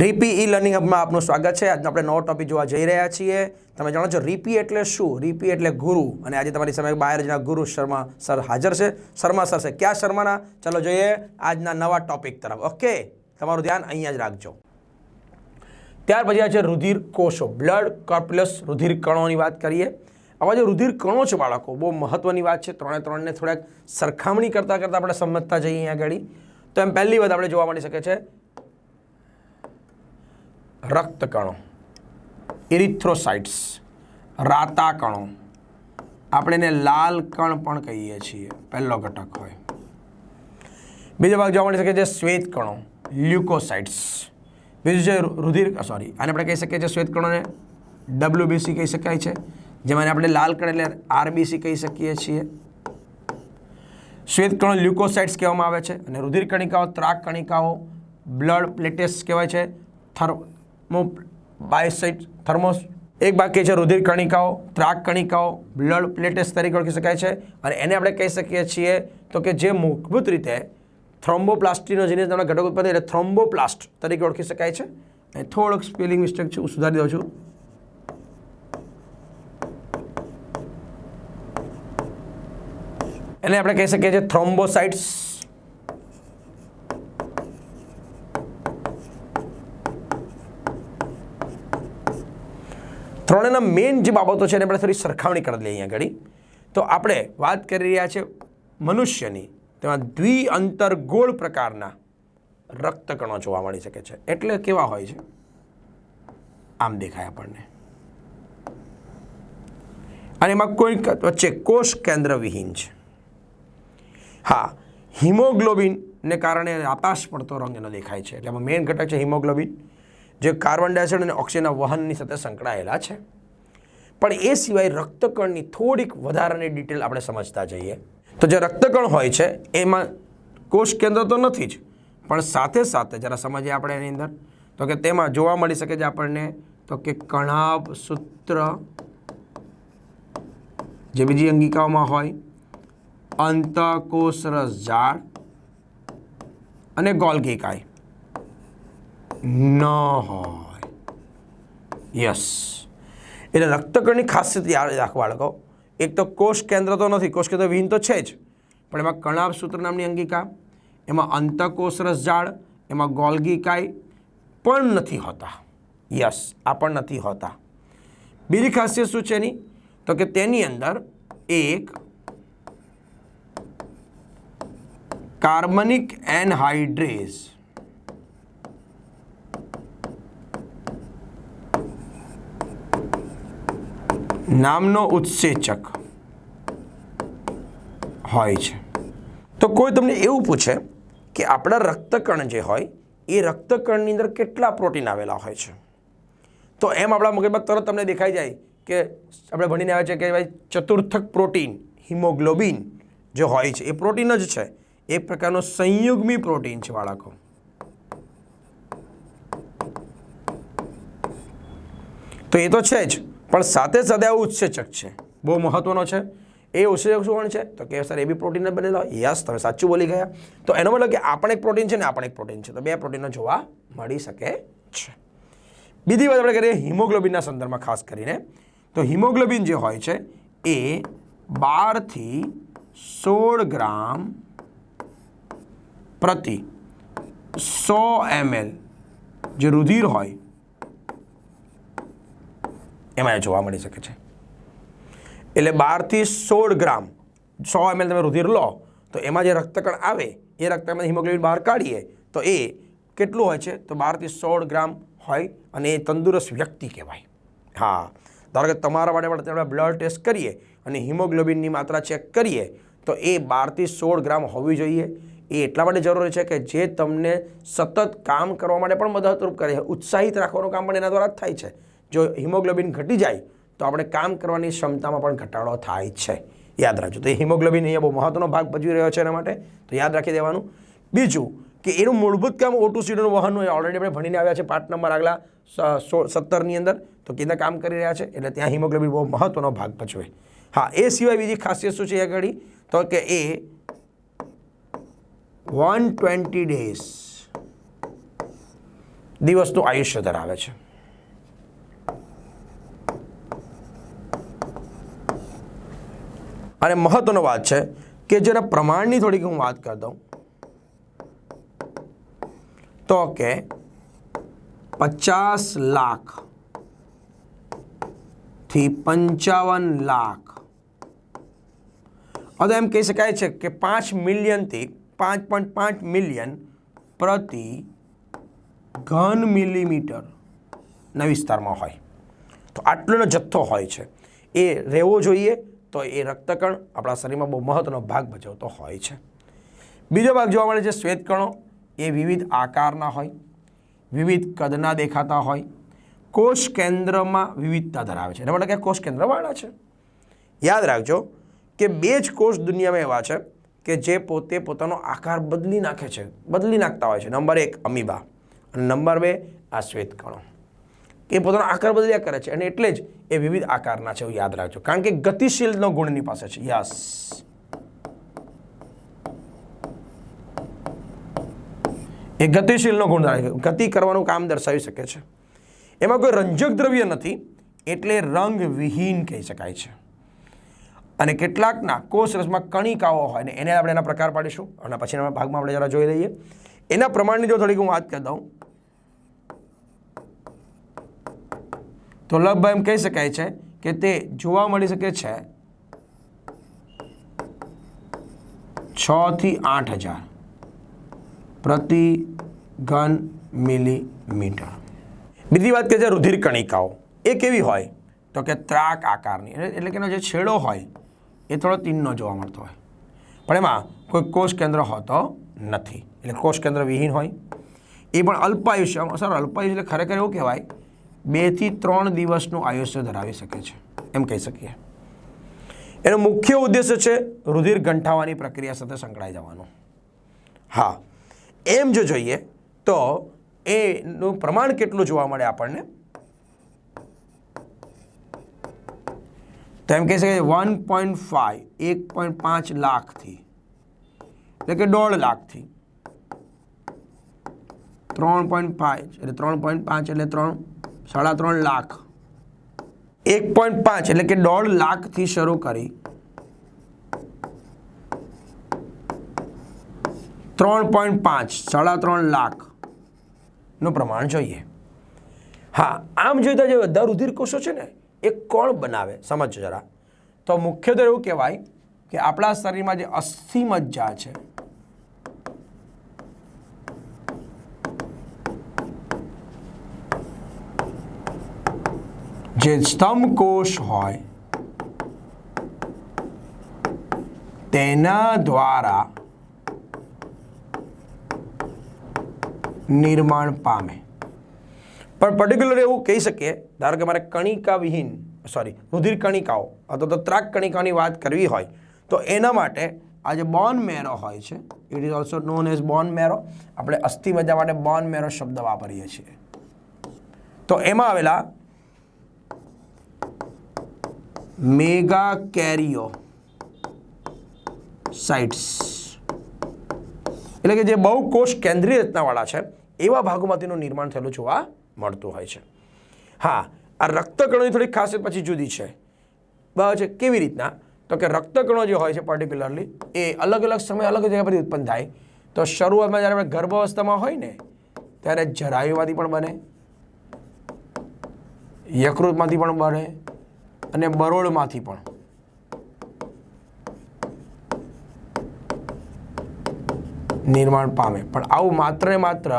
રીપી e learning હબમાં આપનું સ્વાગત છે. આજનો આપણે નવો ટોપિક જોવા જઈ રહ્યા છીએ. તમે જાણો છો, રીપી એટલે શું? રીપી એટલે ગુરુ. અને આજે તમારી સામે બહાર જણા ગુરુ શર્મા સર હાજર છે. શર્મા સર છે. ક્યાં શર્માના? ચાલો જોઈએ આજના નવા ટોપિક તરફ. ઓકે તમારું ધ્યાન અહીંયા જ રાખજો. ત્યાર પછી આ છે રુધિર કોષો બ્લડ કોર્પ્યુલસ રુધિર કણોની વાત કરીએ. આવા જે રુધિર કણો છે બાળકો, બહુ મહત્ત્વની વાત છે. ત્રણે ત્રણને થોડાક સરખામણી કરતાં કરતાં આપણે સમજતા જઈએ અહીંયા આગળ. તો એમ પહેલી વાત આપણે જોવા મળી શકે છે. રક્તકણો ઇરિથ્રોસાઇટ્સ રાતા કણો આપણે એને લાલ કણ પણ કહીએ છીએ, પહેલો ઘટક હોય. બીજો ભાગ જોવા મળી શકે છે શ્વેત કણો લ્યુકોસાઇટ્સ બીજું છે રુધિર સોરી આને આપણે કહી શકીએ છીએ શ્વેત કણોને ડબ્લ્યુબીસી કહી શકાય છે, જેમાં આપણે લાલ કણ એટલે આરબીસી કહી શકીએ છીએ. શ્વેત કણો લ્યુકોસાઇટ્સ કહેવામાં આવે છે, અને રુધિર કણિકાઓ, ત્રાક કણિકાઓ, બ્લડ પ્લેટેસ કહેવાય છે થર્મો બાયોસાઇટ થર્મોસ, એક બાકી છે રુધિર કણિકાઓ, ત્રાક કણિકાઓ, બ્લડ પ્લેટેસ તરીકે ઓળખી શકાય છે. અને એને આપણે કહી શકીએ છીએ તો કે જે મૂળભૂત રીતે થ્રોમ્બોપ્લાસ્ટીનો જેને તમને ઘટક ઉત્પન્ન એટલે થ્રોમ્બોપ્લાસ્ટ તરીકે ઓળખી શકાય છે. અને થોડોક સ્પેલિંગ મિસ્ટેક છે, હું સુધારી દઉં છું. એને આપણે કહી શકીએ છીએ થ્રોમ્બોસાઇટ્સ. ત્રણેના મેઇન જે બાબતો છે એને આપણે થોડી સરખામણી કરી લઈએ અહીંયા ઘડી તો આપણે વાત કરી રહ્યા છે મનુષ્યની. તેમાં દ્વિઅંતરગોળ પ્રકારના રક્તકણો જોવા મળી શકે છે. એટલે કેવા હોય છે? આમ દેખાય આપણને. અને એમાં કોઈ વચ્ચે કોષ કેન્દ્ર વિહીન છે. હા, હિમોગ્લોબિનને કારણે આકાશ પડતો રંગ એનો દેખાય છે. એટલે એમાં મેઇન ઘટક છે હિમોગ્લોબિન. જે કાર્બન ડાયોક્સાઇડ અને ઓક્સિજનના વહનની સાથે સંકળાયેલા છે. પણ એ સિવાય રક્તકણની થોડીક વધારાની ડિટેલ આપણે સમજતા જઈએ. તો જે રક્તકણ હોય છે, એમાં કોષ કેન્દ્ર તો નથી જ, પણ સાથે સાથે જરા સમજીએ આપણે એની અંદર. તો કે તેમાં જોવા મળી શકે છે આપણને, તો કે કણાભ સૂત્ર જે બીજી અંગિકાઓમાં હોય, અંતકોષરસ ઝાડ અને ગોલ્ગીકાય ન હોય. યસ એટલે રક્તકણની ખાસિયત યાદ રાખવા બાળકો. એક તો કોષ કેન્દ્ર તો નથી, કોષ કેન્દ્ર વિહીન તો છે જ. પણ એમાં કણાભ સૂત્ર નામની અંગિકા, એમાં અંતકોષરસ ઝાડ એમાં ગોલ્ગીકાય પણ નથી હોતા. યસ આ પણ નથી હોતા. બીજી ખાસિયત શું છે એની? તો કે તેની અંદર એક કાર્બનિક એનહાઇડ્રેઝ નામનો ઉત્સેચક હોય છે. તો કોઈ તમને એવું પૂછે કે આપણા રક્તકણ જે હોય, એ રક્તકણની અંદર કેટલા પ્રોટીન આવેલા હોય છે? તો એમ આપણા મગજમાં તરત તમને દેખાઈ જાય કે આપણે ભણીને આવ્યા છે કે ભાઈ ચતુર્થક પ્રોટીન, હિમોગ્લોબિન જે હોય છે, એ પ્રોટીન જ છે. એક પ્રકારનો સંયુગ્મી પ્રોટીન છે બાળકો. તો એ તો છે જ. પણ સાથે સાથે આ ઉત્સેચક છે. બહુ મહત્વનો છે. એ ઉત્સેચક શું છે? તો કે સર એ બી પ્રોટીનને બનેલા હોય? યસ તમે સાચું બોલી ગયા. તો એનો મતલબ કે આ પણ એક પ્રોટીન છે ને આ પણ એક પ્રોટીન છે. તો બે પ્રોટીનો જોવા મળી શકે છે. બીજી વાત આપણે કરીએ હિમોગ્લોબિનના સંદર્ભમાં ખાસ કરીને. તો હિમોગ્લોબિન જે હોય છે એ બારથી સોળ ગ્રામ પ્રતિ સો એમએલ જે રુધિર હોય એમાં એ જોવા મળી શકે છે. એટલે બારથી સોળ ગ્રામ, સો એમએલ તમે રુધિર લો, તો એમાં જે રક્તકણ આવે, એ રક્તકણ હિમોગ્લોબિન બહાર કાઢીએ, તો એ કેટલું હોય છે? તો બારથી સોળ ગ્રામ હોય અને એ તંદુરસ્ત વ્યક્તિ કહેવાય. હા. ધારો કે તમારા માટે પણ આપણે બ્લડ ટેસ્ટ કરીએ અને હિમોગ્લોબિનની માત્રા ચેક કરીએ, તો એ બારથી સોળ ગ્રામ હોવી જોઈએ. એ એટલા માટે જરૂરી છે કે જે તમને સતત કામ કરવા માટે પણ મદદરૂપ કરે છે ઉત્સાહિત રાખવાનું કામ પણ એના દ્વારા જ થાય છે. જો હિમોગ્લોબિન ઘટી જાય, તો આપણે કામ કરવાની ક્ષમતામાં પણ ઘટાડો થાય છે. યાદ રાખજો. તો એ હિમોગ્લોબિન અહીંયા બહુ મહત્વનો ભાગ ભજવી રહ્યો છે એના માટે. તો યાદ રાખી દેવાનું. બીજું કે એનું મૂળભૂત કામ ઓટુ સીડનું વહનનું એ ઓલરેડી આપણે ભણીને આવ્યા છે પાઠ નંબર આગલા સત્તરની અંદર. તો કેના કામ કરી રહ્યા છે? એટલે ત્યાં હિમોગ્લોબિન બહુ મહત્વનો ભાગ ભજવે. હા, એ સિવાય બીજી ખાસિયત શું છે આગળ? તો કે એ વન ટ્વેન્ટી ડેઝ દિવસનું આયુષ્ય ધરાવે છે. અને મહત્વનો વાત છે કે જરા પ્રમાણની થોડીક હું વાત કરી દઉં, તો કે પચાસ લાખથી પંચાવન લાખ. હવે એમ કહી શકાય છે કે પાંચ મિલિયનથી પાંચ પોઈન્ટ પાંચ મિલિયન પ્રતિ ઘન મિલીમીટરના વિસ્તારમાં હોય. તો આટલોનો જથ્થો હોય છે. એ રહેવો જોઈએ તો એ રક્તકણ આપણા શરીરમાં બહુ મહત્વનો ભાગ ભજવતો હોય છે. બીજો ભાગ જોવા મળે છે શ્વેતકણો. એ વિવિધ આકારના હોય, વિવિધ કદના દેખાતા હોય. કોષ કેન્દ્રમાં વિવિધતા ધરાવે છે. એના માટે કે કોષ કેન્દ્રવાળા છે. યાદ રાખજો કે બે જ કોષ દુનિયામાં એવા છે કે જે પોતે પોતાનો આકાર બદલી નાખે છે, બદલી નાખતા હોય છે. નંબર એક અમીબા અને નંબર બે આ શ્વેતકણો. એ પોતાનો આકાર બદલ્યા કરે છે. અને એટલે જ એ વિવિધ આકારના છે યાદ રાખજો. કારણ કે ગતિશીલનો ગુણની પાસે છે. યસ. એ ગતિશીલનો ગુણ ગતિ કરવાનું કામ દર્શાવી શકે છે. એમાં કોઈ રંજક દ્રવ્ય નથી, એટલે રંગવિહીન કહી શકાય છે. અને કેટલાકના કોષ રસમાં કણિકાઓ હોય ને એને આપણે એના પ્રકાર પાડીશું. અને પછીના ભાગમાં આપણે જરા જોઈ લઈએ. એના પ્રમાણની જો થોડીક હું વાત કરી દઉં તો લગભગ એમ કહી શકાય છે કે તે જોવા મળી શકે છે છ થી આઠ હજાર પ્રતિ ઘન મિલીમીટર. બીજી વાત કે છે રુધિર કણિકાઓ, એ કેવી હોય? તો કે ત્રાક આકારની. એટલે કે એનો જે છેડો હોય, એ થોડો તીનનો જોવા મળતો હોય. પણ એમાં કોઈ કોષ કેન્દ્ર હોતો નથી. એટલે કોષ કેન્દ્ર વિહીન હોય. એ પણ અલ્પાયુષ્ય સર, અલ્પાયુષ્ય એટલે ખરેખર એવું કહેવાય બેથી ત્રણ દિવસનું આયુષ્ય ધરાવી શકે છે. એમ કહી શકીએ. એનો મુખ્ય ઉદ્દેશ્ય છે રુધિર ગંઠાવાની પ્રક્રિયા સાથે સંકળાઈ જવાનું. હા, એમ જો જોઈએ તો એનું પ્રમાણ કેટલું જોવા મળે આપણને? તો એમ કહી શકાય વન પોઈન્ટ ફાઈવ, એક પોઈન્ટ પાંચ લાખથી, એટલે કે દોઢ લાખથી. ત્રણ પોઈન્ટ પાંચ એટલે ત્રણ પોઈન્ટ પાંચ, એટલે ત્રણ સાડા ત્રણ લાખ. એક પોઈન્ટ પાંચ એટલે કે દોઢ લાખથી શરૂ કરી. ત્રણ પોઈન્ટ પાંચ, સાડા ત્રણ લાખનું પ્રમાણ જોઈએ. હા, આમ જોઈતા જે બધા રુધિર કોષો છે ને, એ કોણ બનાવે? સમજો જરા. તો મુખ્યત્વે એવું કહેવાય કે આપણા શરીરમાં જે અસ્થિ મજ્જા છે જે સ્તંભ કોષ હોય, તેના દ્વારા નિર્માણ પામે. પણ પર્ટિક્યુલર એવું કહી શકીએ, ધારો કે મારે કણિકા વિહીન સોરી રુધિર કણિકાઓ અથવા તો ત્રાક કણિકાની વાત કરવી હોય, તો એના માટે આ જે બોન મેરો હોય છે it is also known as bone marrow આપણે અસ્થિ મજા માટે બોન મેરો શબ્દ વાપરીએ છીએ. તો એમાં આવેલા મેગા કેરિયો સાઇટ્સ એટલે કે જે બહુ કોષ કેન્દ્રીય રચનાવાળા છે, એવા ભાગોમાં તેનું નિર્માણ થયેલું જોવા મળતું હોય છે. હા, આ રક્તકણોની થોડી ખાસિયત પછી જુદી છે. બરાબર છે? કેવી રીતના? તો કે રક્તકણો જે હોય છે પર્ટિક્યુલરલી એ અલગ અલગ સમય અલગ જગ્યા પરથી ઉત્પન્ન થાય. તો શરૂઆતમાં જ્યારે આપણે ગર્ભાવસ્થામાં હોય ને, ત્યારે જરાયુમાંથી પણ બને, યકૃતમાંથી પણ બને અને બરોડમાંથી પણ. નિર્માણ પામે. પણ આવું માત્ર ને માત્ર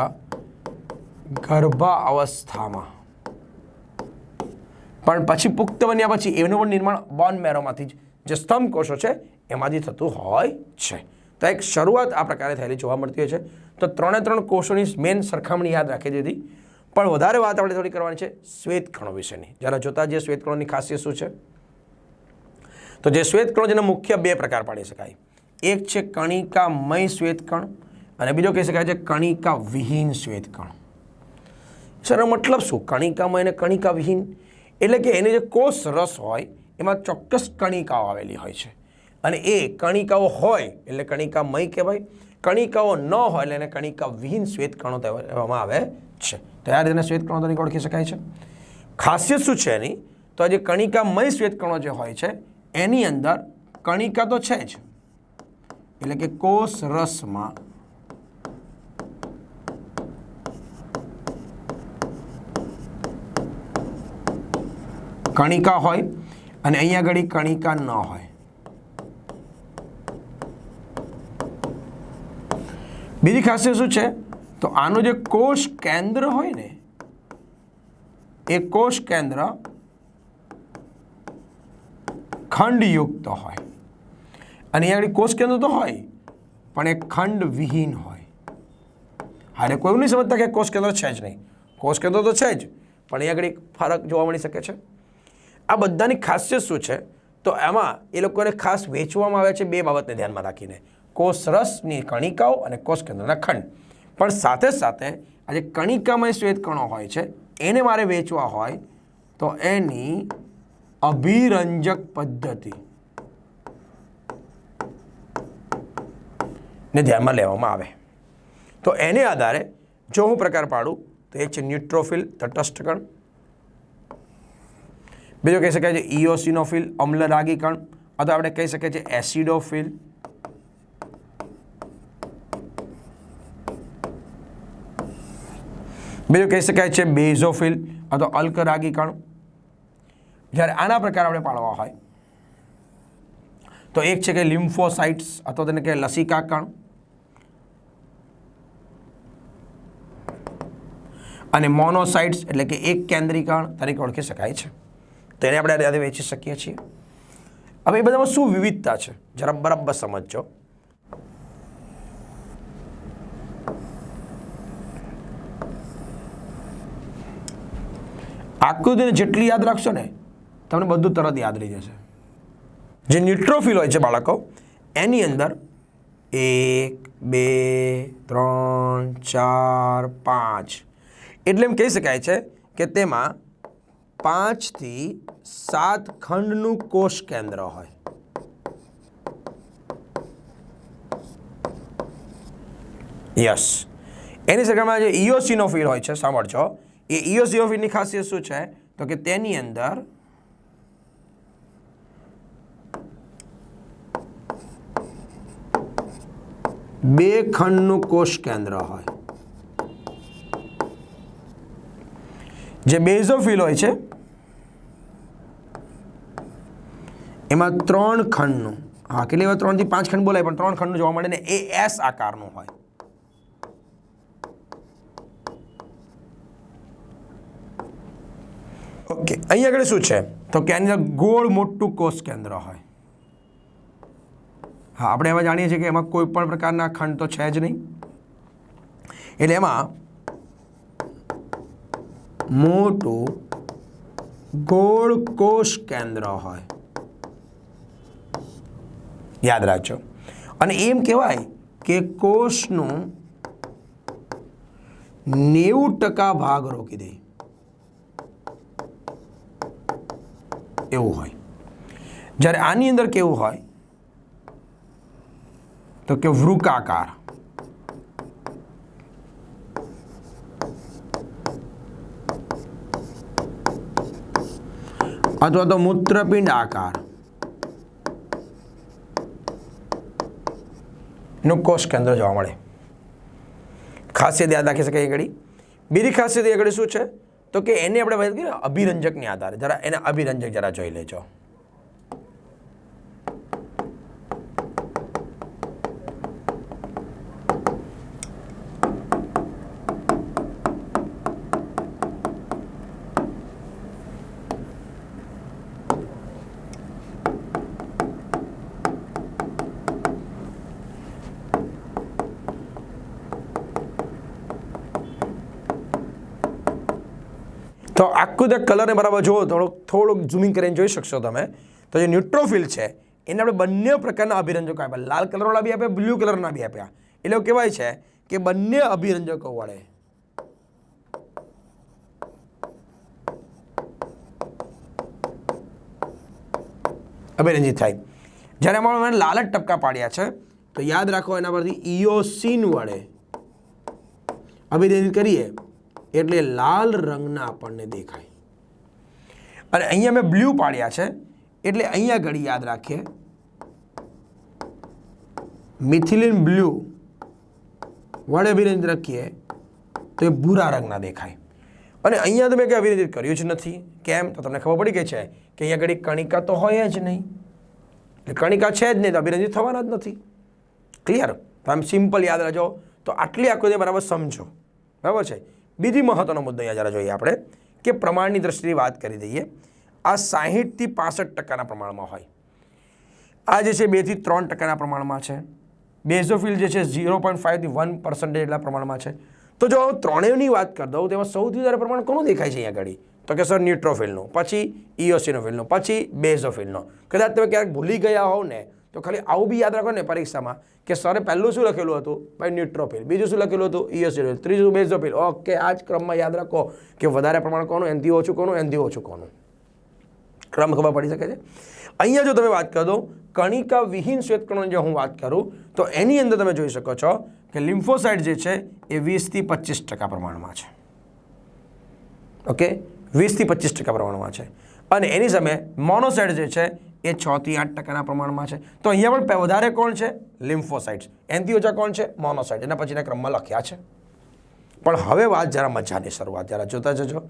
ગર્ભા અવસ્થામાં પણ પછી પુખ્ત બન્યા પછી એનું પણ નિર્માણ બોન મેરોમાંથી જ જે સ્તંભ કોષો છે, એમાંથી થતું હોય છે. તો એક શરૂઆત આ પ્રકારે થયેલી જોવા મળતી હોય છે. તો ત્રણે ત્રણ કોષોની મેન સરખામણી યાદ રાખી દીધી પણ વધારે વાત આપણે થોડી કરવાની છે શ્વેતકણો વિશેની. જરા જોતા જે શ્વેતકણોની ખાસિયત શું છે? તો જે શ્વેતકણો જેના મુખ્ય બે પ્રકાર પાડી શકાય. એક છે કણિકામય શ્વેતકણ અને બીજો કહી શકાય છે કણિકા વિહીન શ્વેતકણ. સર મતલબ શું? કણિકામય અને કણિકા વિહીન એટલે કે એની જે કોષ રસ હોય, એમાં ચોક્કસ કણિકાઓ આવેલી હોય છે. અને એ કણિકાઓ હોય એટલે કણિકામય કહેવાય. કણિકાઓ ન હોય એટલે એને કણિકા વિહીન શ્વેતકણો કહેવામાં આવે છે. તો યાર એને શ્વેતકણો તરીકે ઓળખી શકાય છે. ખાસિયત શું છે એની? તો જે કણિકામય શ્વેતકણો જે હોય છે, એની અંદર કણિકા તો છે જ. એટલે કે કોષ રસમાં કણિકા હોય અને અહીંયા આગળ કણિકા ન હોય. બીજી ખાસિયત શું છે? તો આનું જે કોષ કેન્દ્ર હોય ને, એ કોષ કેન્દ્ર ખંડયુક્ત હોય. અને અહીંયા આગળ કોષ કેન્દ્ર તો હોય, પણ એ ખંડ વિહીન હોય. હારે કોઈ નહીં સમજતા કે કોષ કેન્દ્ર છે જ નહીં. કોષ કેન્દ્ર તો છે જ, પણ અહીંયા આગળ એક ફરક જોવા મળી શકે છે. આ બધાની ખાસિયત શું છે? તો એમાં એ લોકોને ખાસ વેચવામાં આવે છે બે બાબતને ધ્યાનમાં રાખીને. કોષ રસની કણિકાઓ અને કોષ કેન્દ્રના ખંડ. પણ સાથે સાથે આ જે કણિકામય શ્વેતકણો હોય છે, એને મારે વેચવા હોય તો એની અભિરંજક પદ્ધતિ. ને ધ્યાનમાં લેવામાં આવે. તો એને આધારે જો હું પ્રકાર પાડું, તો એક છે ન્યુટ્રોફિલ તટસ્થ કણ બીજો કહી શકાય છે ઇઓસિનોફિલ અમ્લરાગી કણ. અથવા આપણે કહી શકીએ છીએ એસિડોફિલ. બીજો કહી શકાય છે બેઝોફિલ અથવા અલ્કરાગી કણ જ્યારે આના પ્રકાર આપણે પાડવા હોય, તો એક છે કે લિમ્ફોસાઇટ્સ અથવા તેને કે લસિકા કણ અને મોનોસાઇટ્સ એટલે કે એક કેન્દ્રીકરણ તરીકે ઓળખી શકાય છે. તેને આપણે વેચી શકીએ છીએ. હવે એ બધામાં શું વિવિધતા છે? જરા બરાબર સમજજો. આકૃતિને જેટલી યાદ રાખશો ને, તમને બધું તરત યાદ રહી જશે. જે ન્યુટ્રોફિલ હોય છે બાળકો, એની અંદર એક, બે, ત્રણ, ચાર, પાંચ. એટલે એમ કહી શકાય છે કે તેમાં પાંચથી સાત ખંડનું કોષ કેન્દ્ર હોય. યસ. એની સરખામણીમાં જે ઇઓસિનોફિલ હોય છે, સાંભળજો. એ ઇઓઝિયોફિલની ખાસિયત શું છે? તો કે તેની અંદર બે ખંડનું કોષ કેન્દ્ર હોય. જે બેઝોફિલ હોય છે, એમાં ત્રણ ખંડનું. હા, કેટલી વાર ત્રણથી પાંચ ખંડ બોલાય, પણ ત્રણ ખંડનું જોવા મળે ને એ એસ આકારનું હોય. ઓકે અહીંયા આગળ શું છે? તો કે અંદર ગોળ મોટું કોષ કેન્દ્ર હોય. હા, આપણે એમાં જાણીએ છીએ કે એમાં કોઈ પણ પ્રકારના ખંડ તો છે જ નહીં. એટલે એમાં મોટું ગોળ કોષ કેન્દ્ર હોય. યાદ રાખજો. અને એમ કહેવાય કે કોષનું નેવું ટકા ભાગ રોકી દે. એવું હોય. જ્યારે આની અંદર કેવું હોય, તો કે વૃકાકાર. અથવા તો મૂત્રપિંડ આકારનું કોષ કેન્દ્ર જોવા મળે. ખાસિયત યાદ રાખી શકાય એ ઘડી. બીજી ખાસિયત એ ઘડી શું છે? તો કે એને આપણે વાત અભિરંજકની આધારે. જરા એને અભિરંજક જરા જોઈ લેજો. તો આખું તે કલરને બરાબર જુઓ થોડુંક થોડુંક ઝૂમિંગ કરીને જોઈ શકશો તમે. તો જે ન્યુટ્રોફિલ છે, એને આપણે બંને પ્રકારના અભિરંજકો આપ્યા. લાલ કલરવાળા બી આપ્યા બ્લુ કલરના બી આપ્યા. એટલે કહેવાય છે કે બંને અભિરંજકો વડે અભિરંજિત થાય. જ્યારે અમારે મને લાલ જ ટપકા પાડ્યા છે, તો યાદ રાખો એના પરથી ઇયોસિન વડે અભિરંજિત કરીએ. એટલે લાલ રંગના આપણને દેખાય. અને અહીંયા મેં બ્લુ પાડ્યા છે, એટલે અહીંયા ઘડી યાદ રાખીએ. મિથિલિન બ્લુ, વડે અભિનંદિત રાખીએ, તો એ ભૂરા રંગના દેખાય. અને અહીંયા તો મેં કંઈ અભિરંજિત કર્યું જ નથી. કેમ? તો તમને ખબર પડી ગઈ છે, કે અહીંયા ઘડી કણિકા તો હોય જ નહીં. એટલે કણિકા છે જ નહીં, તો અભિનંદિત થવાના જ નથી. ક્લિયર આમ સિમ્પલ યાદ રાખજો. તો આટલી આકૃતિ બરાબર સમજો. બરાબર છે? બીજી મહત્વનો મુદ્દો અહીંયા જરા જોઈએ આપણે કે પ્રમાણની દ્રષ્ટિએ વાત કરી દઈએ. આ સાહીઠથી પાસઠ ટકાના પ્રમાણમાં હોય. આ જે છે બેથી ત્રણ ટકાના પ્રમાણમાં છે. બેઝોફિલ જે છે ઝીરો પોઈન્ટ ફાઇવથી વન પર્સન્ટેજ એટલા પ્રમાણમાં છે. તો જો હું ત્રણેયની વાત કરી દઉં, તેમાં સૌથી વધારે પ્રમાણ કોનું દેખાય છે અહીંયા આગળ? તો કે સર ન્યુટ્રોફિલનું, પછી ઇઓસિનોફિલનું, પછી બેઝોફિલનો. કદાચ તમે ક્યારેક ભૂલી ગયા હોવ ને તો ખાલી આવું બી યાદ રાખો ને પરીક્ષામાં કે સરે પહેલું શું લખેલું હતું? ભાઈ ન્યુટ્રોફિલ. બીજું શું લખેલું હતું? ઇઓસિનોફિલ ત્રીજું બેઝોફિલ ઓકે આ જ ક્રમમાં યાદ રાખો કે વધારે પ્રમાણ કોનું? એનથી ઓછું કોનું? એનથી ઓછું કોનું? ક્રમ ખબર પડી શકે છે? અહીંયા જો તમે વાત કરો કણિકા વિહીન શ્વેતકણોની જો હું વાત કરું, તો એની અંદર તમે જોઈ શકો છો કે લિમ્ફોસાઇટ જે છે એ વીસથી પચીસ ટકા પ્રમાણમાં છે. ઓકે? વીસથી પચીસ ટકા પ્રમાણમાં છે. અને એની સામે મોનોસાઇટ જે છે એ છથી આઠ ટકાના પ્રમાણમાં છે. તો અહીંયા પણ વધારે કોણ છે? લિમ્ફોસાઇટ્સ એનથી ઓછા કોણ છે? મોનોસાઇટ એના પછીના ક્રમમાં લખ્યા છે. પણ હવે વાત જરા મજાની શરૂઆત. જરા જોતા જજો.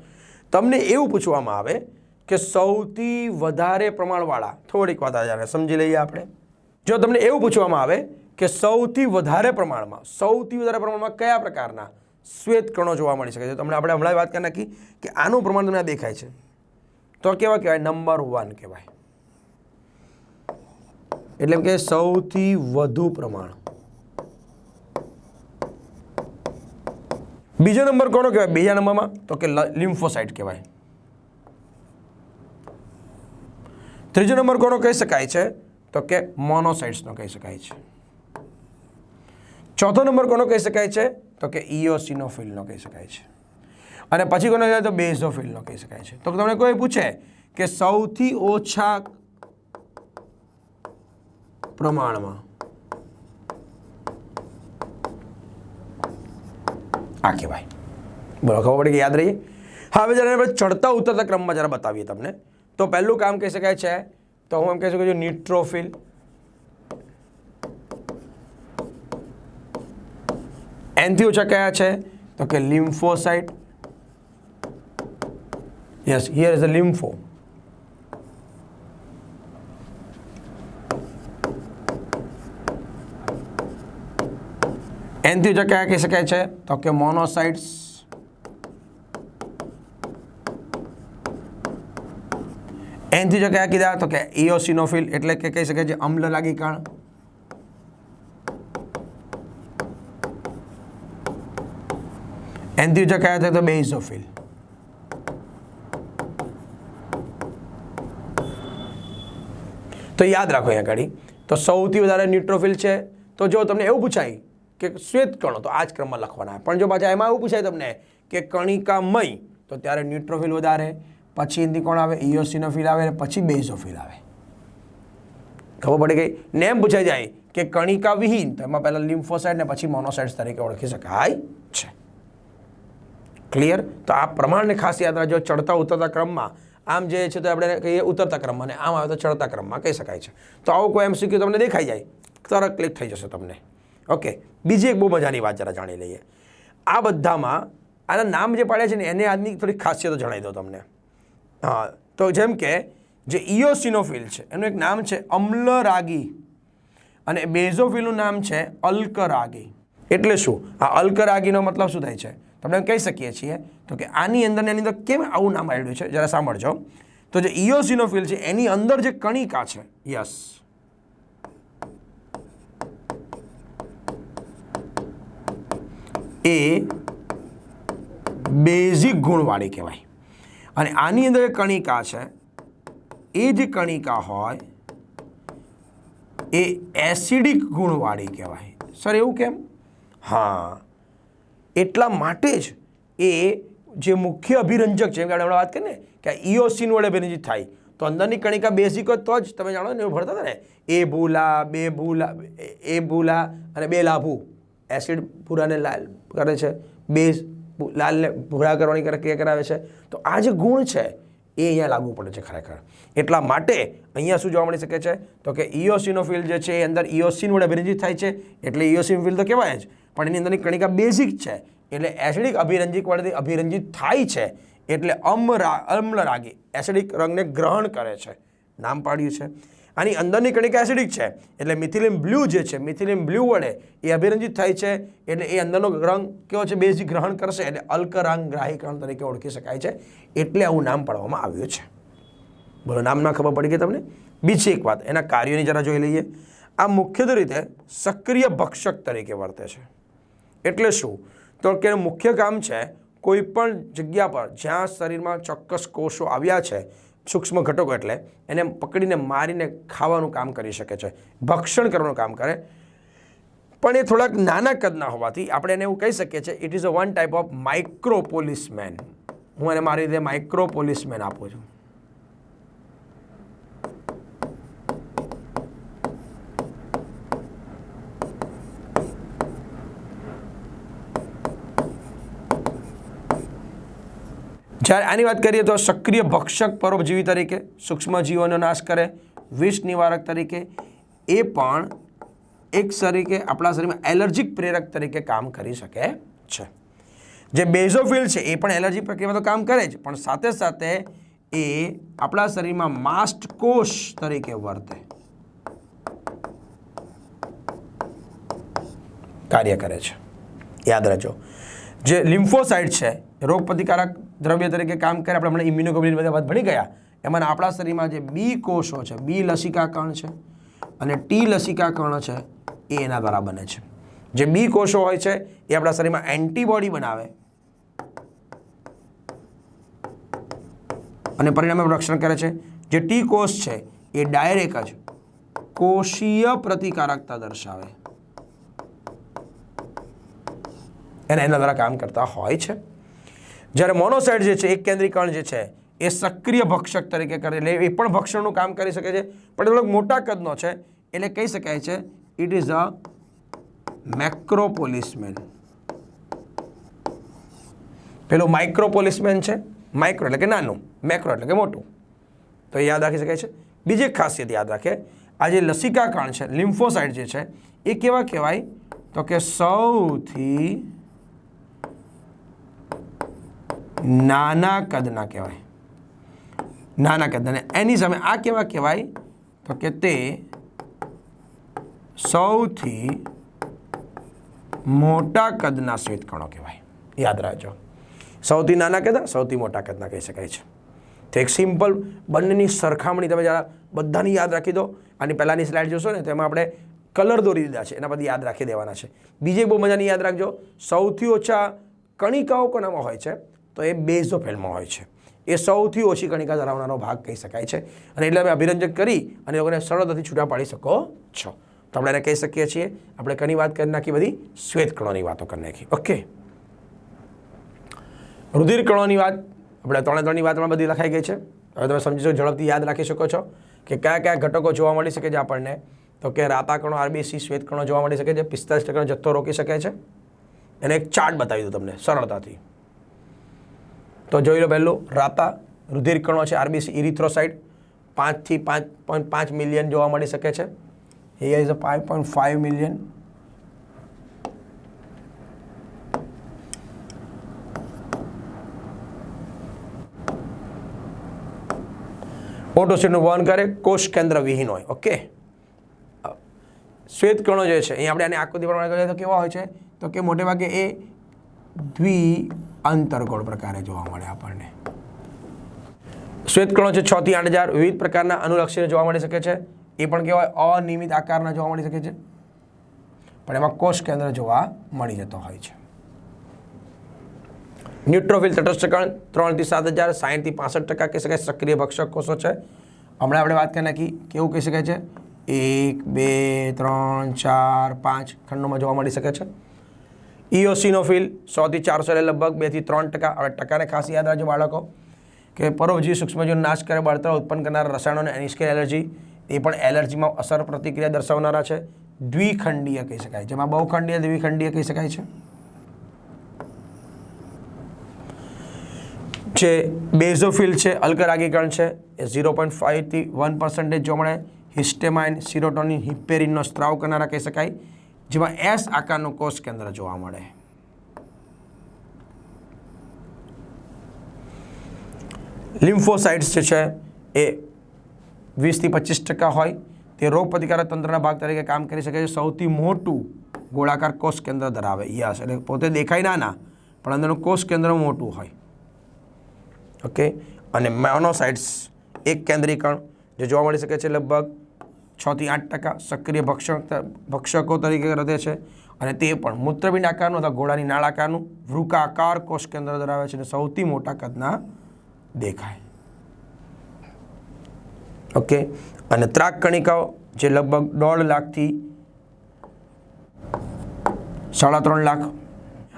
તમને એવું પૂછવામાં આવે કે સૌથી વધારે પ્રમાણવાળા, થોડીક વાત આ જરા સમજી લઈએ આપણે. જો તમને એવું પૂછવામાં આવે કે સૌથી વધારે પ્રમાણમાં, સૌથી વધારે પ્રમાણમાં કયા પ્રકારના શ્વેત કણો જોવા મળી શકે છે? તમને આપણે હમણાં વાત કરી નાખી કે આનું પ્રમાણ તમને દેખાય છે. તો કેવા કહેવાય? નંબર વન કહેવાય. એટલે કે સૌથી વધુ પ્રમાણ. બીજો નંબર કોનો કહેવાય? બીજા નંબરમાં? તો કે લિમ્ફોસાઇટ કહેવાય. ત્રીજો નંબર કોનો કહી શકાય છે? તો કે મોનોસાઇટ્સનો કહી શકાય છે. ચોથો નંબર કોનો કહી શકાય છે? તો કે ઇઓસિનોફિલનો કહી શકાય છે. અને પછી કોનો કહેવાય તો બેઝોફિલનો કહી શકાય છે. તો તમને કોઈ પૂછે કે સૌથી ઓછા પ્રમાણમાં. આ કહેવાય. બરાબર ખબર પડી કે યાદ રહીએ હવે જ્યારે આપણે ચડતા ઉતરતા ક્રમમાં જરા બતાવીએ તમને. તો પહેલું કામ કહી શકાય છે, તો હું એમ કહી શકું છું ન્યુટ્રોફિલ. એનથી ઓછા કયા છે? તો કે lymphocyte. Yes here is a lympho એનથી ઓછા કયા કહી શકાય છે? તો કે મોનોસાઇટ્સ. એનથી કયા કીધા? તો કે ઇઓસિનોફિલ એટલે કે કહી શકાય છે અમ્લ લાગી કણ એનથી કયા છે તો બેઝોફિલ તો યાદ રાખો અહીંયા આગળ તો સૌથી વધારે ન્યુટ્રોફિલ છે. તો જો તમને એવું પૂછાય કે શ્વેત કણો તો આ જ ક્રમમાં લખવાના પણ જો પાછા એમાં એવું પૂછાય તમને કે કણિકામય, તો ત્યારે ન્યુટ્રોફિલ વધારે, પછી એની કોણ આવે? ઇયોસિનોફિલ આવે, પછી બેઝોફિલ આવે. ખબર પડી ગઈ? એમ પૂછાઈ જાય કે કણિકા વિહીન તો એમાં પહેલાં લિમ્ફોસાઇડ ને પછી મોનોસાઇડ્સ તરીકે ઓળખી શકાય છે. ક્લિયર તો આ પ્રમાણને ખાસ યાદ રાખજો, ચડતા ઉતરતા ક્રમમાં. આમ જે છે તો આપણે કહીએ ઉતરતા ક્રમમાં, અને આમ આવે તો ચડતા ક્રમમાં કહી શકાય છે. તો આવું કોઈ એમસીક્યુ તમને દેખાઈ જાય? તરત ક્લિક થઈ જશે તમને. ઓકે, બીજી એક બહુ મજાની વાત જરા જાણી લઈએ. આ બધામાં આના નામ જે પાડ્યા છે ને, એને આજની થોડી ખાસિયતો જણાવી દો તમને. હા, તો જેમ કે, જે ઇયોસિનોફિલ છે, એનું એક નામ છે અમ્લરાગી. અને બેઝોફિલનું નામ છે અલ્કરાગી. એટલે શું? આ અલ્કરાગીનો મતલબ શું થાય છે? તમને કહી શકીએ છીએ તો કે આની અંદર એની અંદર કેમ આવું નામ આવ્યું છે? જરા સાંભળજો. તો જે ઇયોસિનોફિલ છે, એની અંદર જે કણિકા છે, યસ. એ બેઝિક ગુણવાળી કહેવાય. અને આની અંદર કણિકા છે. એ જે કણિકા હોય, એ એસિડિક ગુણવાળી કહેવાય. સર, એવું કેમ? હા. એટલા માટે જ એ જે મુખ્ય અભિરંજક છે આપણે વાત કરીએ ને, કે ઇઓસિન વડે અભિરંજિત થાય. તો અંદરની કણિકા બેઝિક હોય તો જ, તમે જાણો ને એવું ભણતા હતા ને? એ ભૂલા, બે ભૂલા, એ ભૂલા અને બે લાભુ. એસિડ પૂરાને લાલ. કરે છે બેઝ લાલને ભૂરા કરવાની પ્રક્રિયા કરાવે છે, તો આ જે ગુણ છે, એ અહીંયા લાગુ પડે છે ખરેખર. એટલા માટે અહીંયા શું જોવા મળી શકે છે? તો કે ઇઓસિનોફિલ જે છે, એ અંદર ઇઓસિન વડે અભિરંજિત થાય છે, એટલે ઇઓસિનોફિલ તો કહેવાય જ. પણ એની અંદરની કણિકા બેઝિક છે, એટલે એસિડિક અભિરંજિક વડે અભિરંજિત થાય છે, એટલે અમરા અમ્લરાગી એસિડિક રંગને ગ્રહણ કરે છે. નામ પાડ્યું છે. આની અંદરની કણિકા એસિડિક છે. એટલે મિથિલિન બ્લુ જે છે, મિથિલિન બ્લુ વડે એ અભિરંજિત થાય છે. એટલે એ અંદરનો રંગ કેવો છે? બેઝી ગ્રહણ કરશે એટલે અલ્કરંગ ગ્રાહીકરણ તરીકે ઓળખી શકાય છે. એટલે આવું નામ પાડવામાં આવ્યું છે. બોલો, નામ ના ખબર પડી ગઈ તમને? બીજી એક વાત, એના કાર્યોની જરા જોઈ લઈએ. આ મુખ્યત્વે રીતે સક્રિય ભક્ષક તરીકે વર્તે છે. એટલે શું? તો કે મુખ્ય કામ છે કોઈપણ જગ્યા પર જ્યાં શરીરમાં ચોક્કસ કોષો આવ્યા છે સૂક્ષ્મ ઘટકો એટલે એને પકડીને મારીને ખાવાનું કામ કરી શકે છે. ભક્ષણ કરવાનું કામ કરે. પણ એ થોડાક નાના કદના હોવાથી આપણે એને એવું કહી શકીએ છીએ it is a one type of micro policeman હું એને મારી રીતે માઇક્રો પોલીસમેન આપું છું. જ્યારે આની વાત કરીએ તો સક્રિય ભક્ષક પરોપજીવી તરીકે સૂક્ષ્મજીવોનો નાશ કરે, વિષ નિવારક તરીકે, એ પણ એક તરીકે આપણા શરીરમાં એલર્જીક પ્રેરક તરીકે કામ કરી શકે છે. જે બેઝોફિલ છે, એ પણ એલર્જી પ્રક્રિયામાં તો કામ કરે જ, પણ સાથે સાથે એ આપણા શરીરમાં માસ્ટ કોષ તરીકે વર્તે. કાર્ય કરે છે. યાદ રાખજો. જે લિમ્ફોસાઇડ છે રોગ પ્રતિકારક દ્રવ્ય તરીકે કામ કરે, આપણે હમણાં ઇમ્યુનોગ્લોબિન બધા વાત ભણી ગયા. એમાં આપણા શરીરમાં જે બી કોષો છે, બી લસિકા કણ છે અને ટી લસિકા કણ છે, એ એના દ્વારા બને છે. જે બી કોષો હોય છે, એ આપણા શરીરમાં એન્ટીબોડી બનાવે. અને પરિણામે રક્ષણ કરે છે. જે ટી કોષ છે, એ ડાયરેક્ટ જ કોષીય પ્રતિકારકતા દર્શાવે. એના એના દ્વારા કામ કરતા હોય છે. જ્યારે મોનોસાઇડ જે છે, એક કેન્દ્રીકરણ જે છે, એ સક્રિય ભક્ષક તરીકે કરે એટલે એ પણ ભક્ષણનું કામ કરી શકે છે. પણ થોડોક મોટા કદનો છે. એટલે કહી શકાય છે ઇટ ઇઝ અ મેક્રોપોલિસમેન પેલો માઇક્રોપોલિસમેન છે. માઇક્રો એટલે કે નાનું. મેક્રો એટલે કે મોટું. તો એ યાદ રાખી શકાય છે. બીજી ખાસિયત યાદ રાખે આ જે લસિકા કણ છે, લિમ્ફોસાઇડ જે છે, એ કેવા કહેવાય? તો કે સૌથી નાના કદના કહેવાય. નાના કદના એની સામે આ કેવા કહેવાય? તો કે તે સૌથી મોટા કદના શ્વેતકણો કહેવાય. યાદ રાખજો. સૌથી નાના કદના સૌથી મોટા કદના કહી શકાય છે. તો એક સિમ્પલ બંનેની સરખામણી તમે જરા બધાની યાદ રાખી દો. આની પહેલાંની સ્લાઇડ જોશો ને તેમાં આપણે કલર દોરી દીધા છે. એના પરથી યાદ રાખી દેવાના છે. બીજી બહુ મજાની યાદ રાખજો. સૌથી ઓછા કણિકાઓ કોનામાં હોય છે? તો એ બેઝોફેલમાં હોય છે. એ સૌથી ઓછી કણિકા ધરાવનારો ભાગ કહી શકાય છે. અને એટલે અમે અભિરંજક કરી અને લોકોને સરળતાથી છૂટા પાડી શકો છો. તો આપણે એને કહી શકીએ છીએ. આપણે કની વાત કરી નાખી બધી? શ્વેત કણોની વાતો કરી નાખી. ઓકે રુધિર કણોની વાત. આપણે ત્રણે ત્રણની વાતમાં બધી લખાઈ ગઈ છે. હવે તમે સમજી શકો, ઝડપથી યાદ રાખી શકો છો કે કયા કયા ઘટકો જોવા મળી શકે છે આપણને. તો કે રાતા કણો, આરબીસી શ્વેત કણો જોવા મળી શકે છે. પિસ્તાલીસ ટકાનો જથ્થો રોકી શકે છે. એને એક ચાર્ટ બતાવી દઉં તમને સરળતાથી. તો જોઈ લો પહેલું રાતા રુધિર કણો છે આરબીસી ઇરિથ્રોસાઇડ, પાંચથી પાંચ પોઈન્ટ પાંચ મિલિયન જોવા મળી શકે છે. Here is a five point five million ઓટોસીટનું વહન કરે કોષ કેન્દ્ર વિહીન હોય ઓકે શ્વેત કણો જે છે અહીં આપણે આને આકૃતિ પ્રમાણે કરીએ તો કેવા હોય છે? તો કે મોટે ભાગે એ દ્વિ અંતરગોળ પ્રકારે જોવા મળે આપણને. શ્વેત કણો છે છ થી આઠ હજાર. વિવિધ પ્રકારના અનુલક્ષીને જોવા મળી શકે છે. એ પણ કહેવાય અનિયમિત આકારના જોવા મળી શકે છે. પણ એમાં કોષ કેન્દ્ર જોવા મળી જતો હોય છે. ન્યુટ્રોફિલ તટસ્થ કણ ત્રણથી સાત હજાર. સાહીઠથી પાસઠ ટકા કહી શકાય સક્રિય ભક્ષક કોષો છે. હમણાં આપણે વાત કરી નાખી કેવું કહી શકાય છે? એક, બે, ત્રણ, ચાર, પાંચ ખંડોમાં જોવા મળી શકે છે. ઇઓસિનોફિલ સોથી ચારસો એટલે લગભગ બેથી ત્રણ ટકા. હવે ટકાને ખાસ યાદ રાખજો બાળકો, કે પરોપજીવી સૂક્ષ્મજીવનો નાશ કરે બળતરા ઉત્પન્ન કરનારા રસાયણોને એનિસ્કેલ એલર્જી, એ પણ એલર્જીમાં અસર પ્રતિક્રિયા દર્શાવનારા છે. દ્વિખંડીય કહી શકાય. જેમાં બહુખંડીય, દ્વિખંડીય કહી શકાય છે. જે બેઝોફિલ છે, અલ્કરાગીકરણ છે, એ ઝીરો પોઈન્ટ ફાઇવથી વન પર્સન્ટેજ જોવા મળે. હિસ્ટેમાઇન સિરોટોનિન હિપેરિનનો સ્ત્રાવ કરનારા કહી શકાય. જેમાં એસ આકારનું કોષ કેન્દ્ર જોવા મળે. લિમ્ફોસાઇટ્સ જે છે એ વીસથી પચીસ ટકા હોય. તે રોગ પ્રતિકારક તંત્રના ભાગ તરીકે કામ કરી શકે છે. સૌથી મોટું ગોળાકાર કોષ કેન્દ્ર ધરાવે યસ, એટલે પોતે દેખાય નાના પણ અંદરનું કોષ કેન્દ્ર મોટું હોય. ઓકે? અને મોનોસાઇટ્સ એક કેન્દ્રીકરણ જે જોવા મળી શકે છે લગભગ છથી આઠ ટકા સક્રિય ભક્ષક ભક્ષકો તરીકે રહે છે. અને તે પણ મૂત્રપિંડ આકારનું અથવા ઘોડાની નાળાકારનું વૃકાકાર કોષ કેન્દ્ર ધરાવે છે અને સૌથી મોટા કદના દેખાય. ઓકે? અને ત્રાક કણિકાઓ જે લગભગ દોઢ લાખથી સાડા ત્રણ લાખ.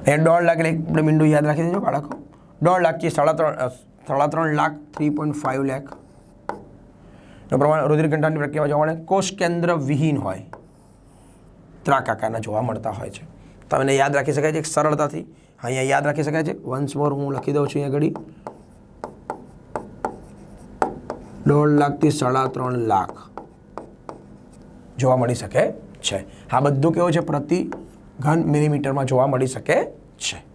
એ દોઢ લાખ એટલે આપણે મીંડું યાદ રાખી દેજો બાળકો. દોઢ લાખથી સાડા ત્રણ સાડા ત્રણ lakh three point five lakh. નો પ્રમાણે રુધિરકંઠાની પ્રક્રિયા જોવા મળે. કોષ કેન્દ્ર વિહીન હોય. ત્રાક આકારના જોવા મળતા હોય છે. તમને યાદ રાખી શકાય છે સરળતાથી. અહીંયા યાદ રાખી શકાય છે. વન્સ મોર હું લખી દઉં છું અહીંયા ઘડી. દોઢ લાખથી સાડા ત્રણ લાખ જોવા મળી શકે છે. આ બધું કેવું છે? પ્રતિ ઘન મિલીમીટરમાં જોવા મળી શકે છે.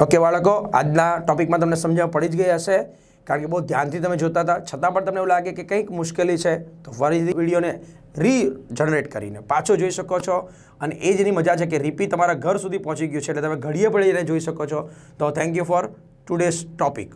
ઓકે બાળકો, આજના ટોપિકમાં તમને સમજણ પડી જ ગઈ હશે. કારણ કે બહુ ધ્યાનથી તમે જોતા હતા. છતાં પણ તમને એવું લાગે કે કંઈક મુશ્કેલી છે, તો ફરીથી વિડીયોને રીજનરેટ કરીને પાછો જોઈ શકો છો. અને એ જેની મજા છે કે રીપી તમારા ઘર સુધી પહોંચી ગયું છે, એટલે તમે ઘડીએ પડીને જોઈ શકો છો. તો thank you for today's topic